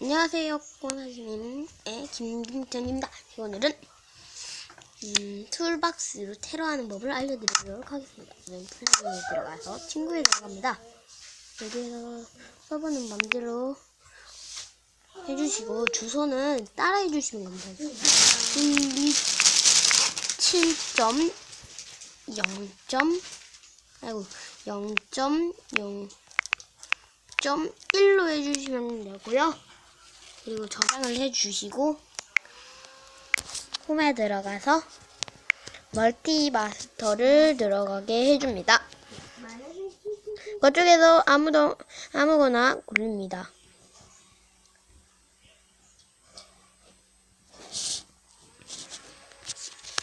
안녕하세요, 꼬나주님의 김김전입니다. 오늘은 음, 툴박스로 테러하는 법을 알려드리도록 하겠습니다. 저는 플레이에 들어가서 친구에 들어갑니다. 여기에서 서버는 맘대로 해주시고 주소는 따라해 주시면 됩니다. 7점 0점 아이고 0.0 1로 해주시면 되고요. 그리고 저장을 해주시고 홈에 들어가서 멀티마스터를 들어가게 해줍니다. 그쪽에서 아무도 아무거나 고릅니다.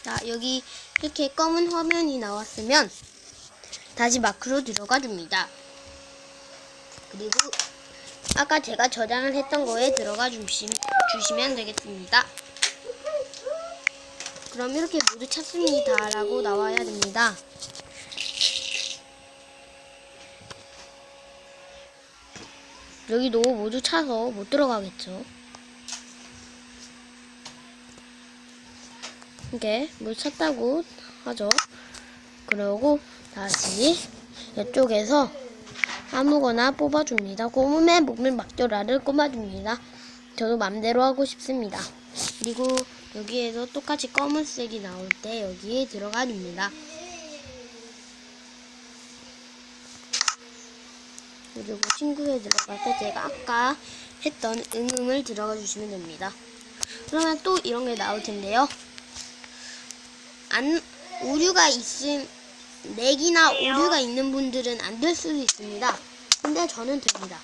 자 여기 이렇게 검은 화면이 나왔으면 다시 마크로 들어가 줍니다. 그리고 아까 제가 저장을 했던 거에 들어가 주시, 주시면 되겠습니다. 그럼 이렇게 모두 찾습니다 라고 나와야 됩니다. 여기도 모두 차서 못 들어가겠죠. 이게 못 찾다고 하죠. 그러고 다시 이쪽에서 아무거나 뽑아줍니다. 고문의 목물 막조라를 꼽아줍니다. 저도 맘대로 하고 싶습니다. 그리고 여기에서 똑같이 검은색이 나올 때 여기에 들어가 줍니다. 그리고 친구에 들어갈 때 제가 아까 했던 응응을 들어가 주시면 됩니다. 그러면 또 이런 게 나올 텐데요. 안 오류가 있음 렉이나 오류가 있는 분들은 안 될 수도 있습니다. 근데 저는 됩니다.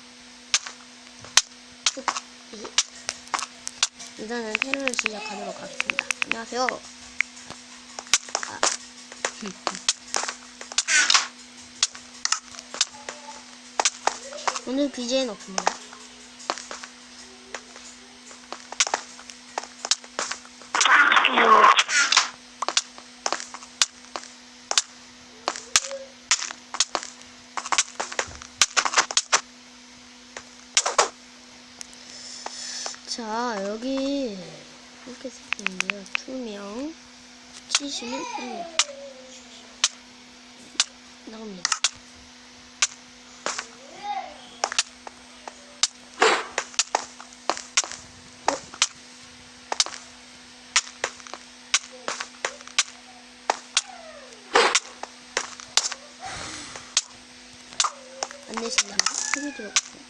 일단은 테러를 시작하도록 하겠습니다. 안녕하세요. 아. 오늘 BJ는 없습니다. 자, 여기 이렇게 생겼는데요. 투명, 치시는 1명. 나옵니다. 안 되신다면 들어보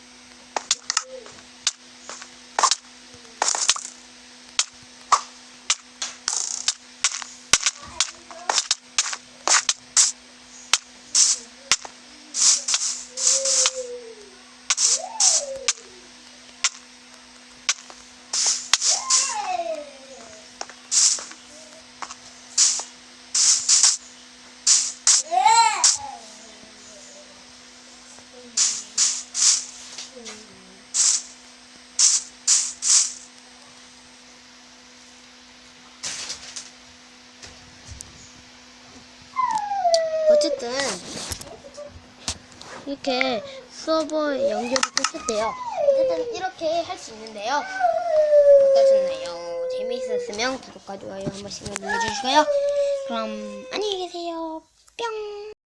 어쨌든 이렇게 서버에 연결이 됐었대요. 어쨌든 이렇게 할 수 있는데요. 어떠셨나요? 재미있었으면 구독과 좋아요 한 번씩 눌러주시고요. 그럼 안녕히 계세요.